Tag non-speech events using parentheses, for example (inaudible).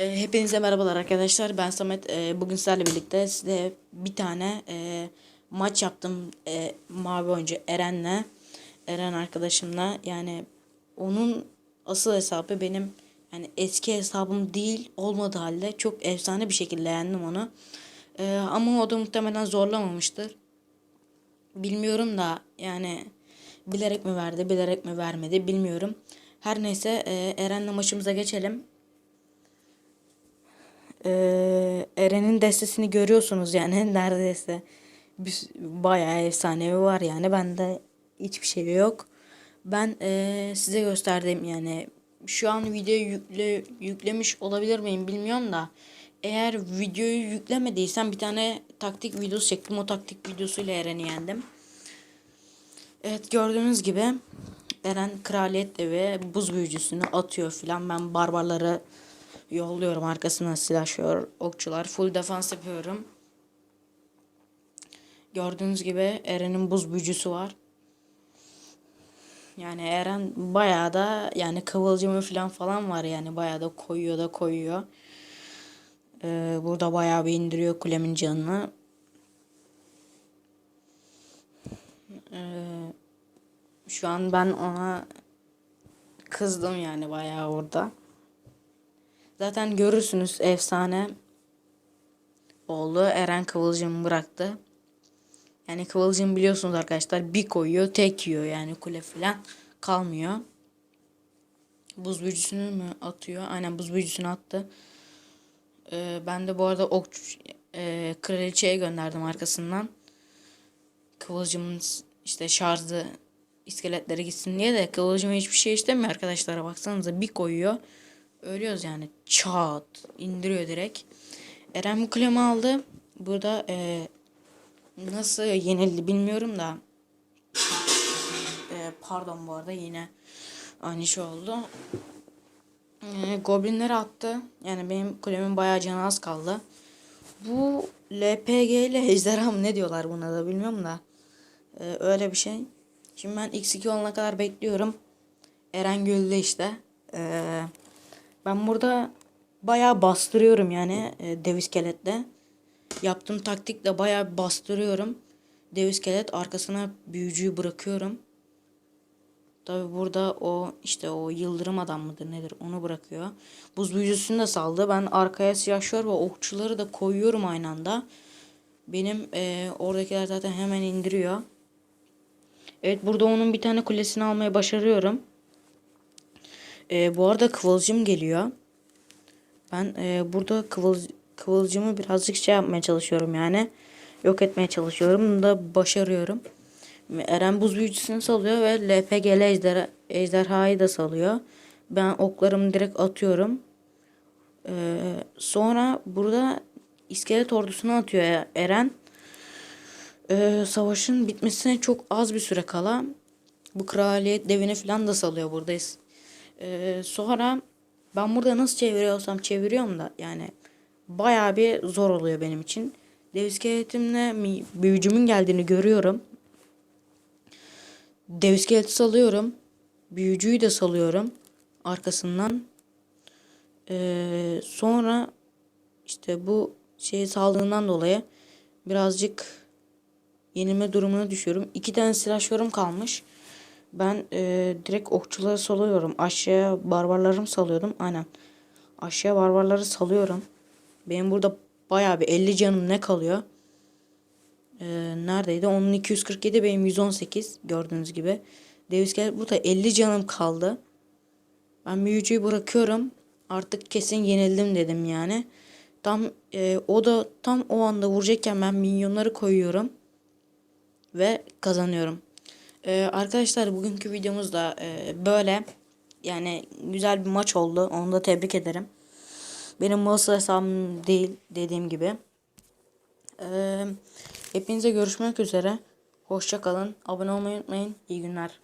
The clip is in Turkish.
E, hepinize merhabalar arkadaşlar. Ben Samet. E, bugün sizlerle birlikte size bir tane e, maç yaptım. E, mavi oyuncu Eren'le. Eren arkadaşımla. Yani onun asıl hesabı benim yani eski hesabım değil olmadığı halde çok efsane bir şekilde yendim onu. E, ama o da muhtemelen zorlamamıştır. Bilmiyorum da yani bilerek mi verdi bilerek mi vermedi bilmiyorum. Her neyse e, Eren'le maçımıza geçelim. Ee, Eren'in destesini görüyorsunuz yani (laughs) neredeyse bir, bayağı efsanevi var yani bende hiçbir şey yok. Ben ee, size gösterdim yani şu an videoyu yükle, yüklemiş olabilir miyim bilmiyorum da eğer videoyu yüklemediysem bir tane taktik videosu çektim o taktik videosuyla Eren'i yendim. Evet gördüğünüz gibi Eren kraliyet evi buz büyücüsünü atıyor filan ben barbarları yolluyorum arkasına silahşör okçular full defans yapıyorum. Gördüğünüz gibi Eren'in buz büyücüsü var. Yani Eren bayağı da yani kıvılcımı falan falan var yani bayağı da koyuyor da koyuyor. Ee, burada bayağı bir indiriyor kulemin canını. Ee, şu an ben ona kızdım yani bayağı orada. Zaten görürsünüz efsane oldu. Eren Kıvılcım bıraktı. Yani Kıvılcım biliyorsunuz arkadaşlar bir koyuyor tek yiyor yani kule falan kalmıyor. Buz büyücüsünü mü atıyor? Aynen buz büyücüsünü attı. Ee, ben de bu arada ok e, kraliçeye gönderdim arkasından. Kıvılcımın işte şarjı iskeletleri gitsin diye de Kıvılcım hiçbir şey istemiyor arkadaşlara baksanıza bir koyuyor. Ölüyoruz yani. Çat. indiriyor direkt. Eren bu kulemi aldı. Burada e, nasıl yenildi bilmiyorum da. E, pardon bu arada yine aynı şey oldu. E, goblinleri attı. Yani benim kulemin bayağı canı az kaldı. Bu LPG ile ejderha mı ne diyorlar buna da bilmiyorum da. E, öyle bir şey. Şimdi ben X2 olana kadar bekliyorum. Eren güldü işte. Eee ben burada bayağı bastırıyorum yani e, dev iskeletle. Yaptığım taktikle bayağı bastırıyorum. Dev iskelet arkasına büyücüyü bırakıyorum. Tabi burada o işte o yıldırım adam mıdır nedir onu bırakıyor. Buz büyücüsünü de saldı. Ben arkaya siyahşör ve okçuları da koyuyorum aynı anda. Benim e, oradakiler zaten hemen indiriyor. Evet burada onun bir tane kulesini almaya başarıyorum. E, bu arada kıvılcım geliyor. Ben e, burada kıvıl, kıvılcımı birazcık şey yapmaya çalışıyorum yani. Yok etmeye çalışıyorum. Da başarıyorum. Eren buz büyücüsünü salıyor ve LPG'li ejder, ejderhayı da salıyor. Ben oklarımı direkt atıyorum. Ee, sonra burada iskelet ordusunu atıyor Eren. Ee, savaşın bitmesine çok az bir süre kala bu kraliyet devini falan da salıyor buradayız. Ee, sonra ben burada nasıl çeviriyorsam çeviriyorum da yani baya bir zor oluyor benim için. Dev iskeletimle büyücümün geldiğini görüyorum. Dev iskeleti salıyorum. Büyücüyü de salıyorum. Arkasından. Ee, sonra işte bu şeyi saldığından dolayı birazcık yenilme durumuna düşüyorum. İki tane silahşörüm kalmış. Ben e, direkt okçuları salıyorum. Aşağıya barbarlarım salıyordum. Aynen. Aşağıya barbarları salıyorum. Benim burada bayağı bir 50 canım ne kalıyor? E, neredeydi? Onun 247 benim 118 gördüğünüz gibi. Dev iskelet burada 50 canım kaldı. Ben büyücüyü bırakıyorum. Artık kesin yenildim dedim yani. Tam e, o da tam o anda vuracakken ben minyonları koyuyorum. Ve kazanıyorum. Ee, arkadaşlar bugünkü videomuz da e, böyle. Yani güzel bir maç oldu. Onu da tebrik ederim. Benim mouse hesabım değil dediğim gibi. Ee, hepinize görüşmek üzere. Hoşça kalın. Abone olmayı unutmayın. İyi günler.